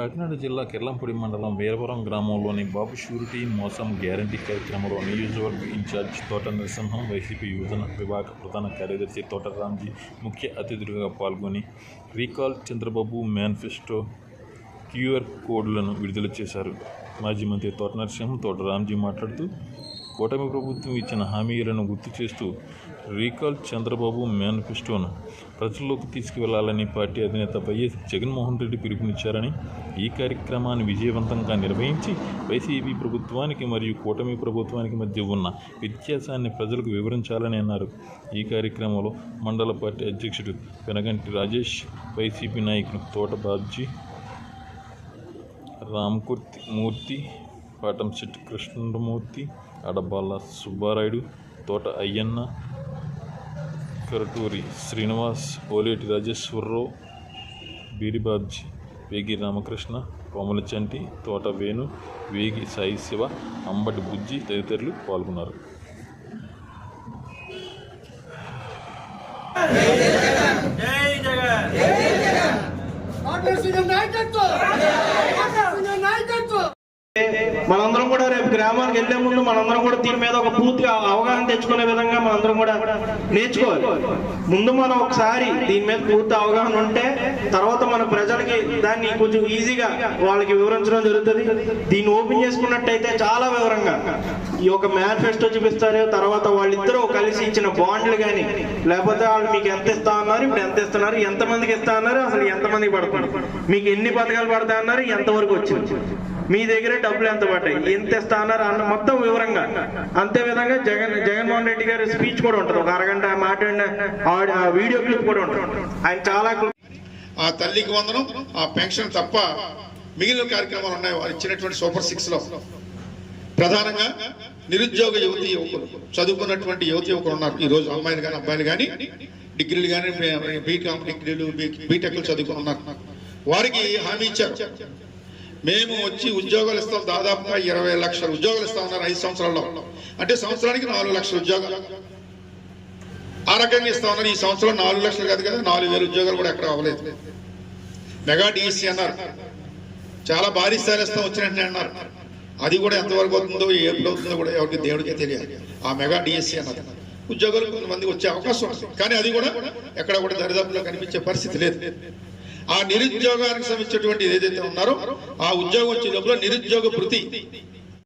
కాకినాడ జిల్లా కిర్లంపూడి మండలం వీరవరం గ్రామంలోని బాబు షూరిటీ మోసం గ్యారంటీ కార్యక్రమంలో నియోజకవర్గ ఇన్ఛార్జ్ తోట నరసింహం వైసీపీ యువజన విభాగ ప్రధాన కార్యదర్శి తోట రామ్జీ ముఖ్య అతిథులుగా పాల్గొని రీకాల్ చంద్రబాబు మేనిఫెస్టో క్యూఆర్ కోడ్లను విడుదల చేశారు. మాజీ మంత్రి తోట నరసింహం తోట రామ్జీ మాట్లాడుతూ కూటమి ప్రభుత్వం ఇచ్చిన హామీలను గుర్తు చేస్తూ రీకాల్ చంద్రబాబు మేనిఫెస్టోను ప్రజల్లోకి తీసుకువెళ్ళాలని పార్టీ అధినేత వైఎస్ జగన్మోహన్ రెడ్డి పిలుపునిచ్చారని ఈ కార్యక్రమాన్ని విజయవంతంగా నిర్వహించి వైసీపీ ప్రభుత్వానికి మరియు కూటమి ప్రభుత్వానికి మధ్య ఉన్న వ్యత్యాసాన్ని ప్రజలకు వివరించాలని అన్నారు. ఈ కార్యక్రమంలో మండల పార్టీ అధ్యక్షుడు పెనగంటి రాజేష్ వైసీపీ నాయకులు తోట బాబ్జీ రామ్కుర్తి మూర్తి పాటంశెట్టి కృష్ణమూర్తి అడబాల సుబ్బారాయుడు తోట అయ్యన్న కరటూరి శ్రీనివాస్ ఓలేటి రాజేశ్వరరావు బీరిబాబ్జీ వేగి రామకృష్ణ కోమల చంటి తోట వేణు వేగి సాయి శివ అంబటి బుజ్జి తదితరులు పాల్గొన్నారు. నాయకత్వం. మనందరం కూడా రేపు గ్రామానికి వెళ్ళే ముందు మనందరం కూడా దీని మీద ఒక పూర్తిగా అవగాహన తెచ్చుకునే విధంగా మనందరం కూడా నేర్చుకోవాలి. ముందు మనం ఒకసారి దీని మీద పూర్తి అవగాహన ఉంటే తర్వాత మన ప్రజలకి దాన్ని కొంచెం ఈజీగా వాళ్ళకి వివరించడం జరుగుతుంది. దీన్ని ఓపెన్ చేసుకున్నట్టయితే చాలా వివరంగా ఈ యొక్క మేనిఫెస్టో చూపిస్తారు. తర్వాత వాళ్ళిద్దరూ కలిసి ఇచ్చిన బాండ్లు కానీ లేకపోతే వాళ్ళు మీకు ఎంత ఇస్తా అన్నారు ఇప్పుడు ఎంత ఇస్తున్నారు ఎంతమందికి ఇస్తా అన్నారు అసలు ఎంతమందికి పడుతున్నారు మీకు ఎన్ని పథకాలు పడతా అన్నారు ఎంతవరకు వచ్చింది. మీ దగ్గరే డబ్బులు ఎంత పడ్డాయి? ఎంత ఇస్తానారు అన్నారు అన్న మొత్తం వివరంగా. అంతే విధంగా జగన్ జగన్మోహన్ రెడ్డి గారి స్పీచ్ కూడా ఉంటుంది. ఒక అరగంట మాట్లాడిన ఆడి- ఆ వీడియో క్లిప్ కూడా ఉంటుంది. ఆయన చాలా ఆ తల్లికి వందనం ఆ పెన్షన్ తప్ప మిగిలిన కార్యక్రమాలు ఉన్నాయి. వారు ఇచ్చినటువంటి సూపర్ సిక్స్లో. ప్రధానంగా నిరుద్యోగ యువతి యువకులు. చదువుకున్నటువంటి యువతి యువకులు ఉన్నారు. ఈ రోజు అమ్మాయిలు కానీ అబ్బాయిలు కానీ డిగ్రీలు కానీ బీకామ్ డిగ్రీలు బీటెక్లు చదువుకుని ఉన్నారు. వారికి హామీ ఇచ్చారు. మేము వచ్చి ఉద్యోగాలు ఇస్తాం దాదాపుగా ఇరవై లక్షల. ఉద్యోగాలు ఇస్తా ఉన్నారు ఐదు సంవత్సరాల్లో. అంటే సంవత్సరానికి నాలుగు లక్షల ఉద్యోగాలు ఆ రకంగా ఇస్తా ఉన్నారు. ఈ సంవత్సరం నాలుగు లక్షలు కాదు కదా నాలుగు వేల ఉద్యోగాలు కూడా ఎక్కడ అవ్వలేదు. మెగా డిఎస్సి అన్నారు. చాలా భారీ స్థాయిలో ఇస్తాం వచ్చినట్టు అన్నారు. అది కూడా ఎంతవరకు అవుతుందో ఎప్పుడు అవుతుందో కూడా ఎవరికి దేవుడికే తెలియాలి ఆ మెగా డిఎస్సి అన్నది ఉద్యోగాలు కొంతమంది వచ్చే అవకాశం ఉంటుంది కానీ అది కూడా ఎక్కడ కూడా దరిదాపుల్లో కనిపించే పరిస్థితి లేదు. ఆ నిరుద్యోగానికి సంబంధించినటువంటి ఏదైతే ఉన్నారో ఆ ఉద్యోగం వచ్చే లోపల నిరుద్యోగ భృతి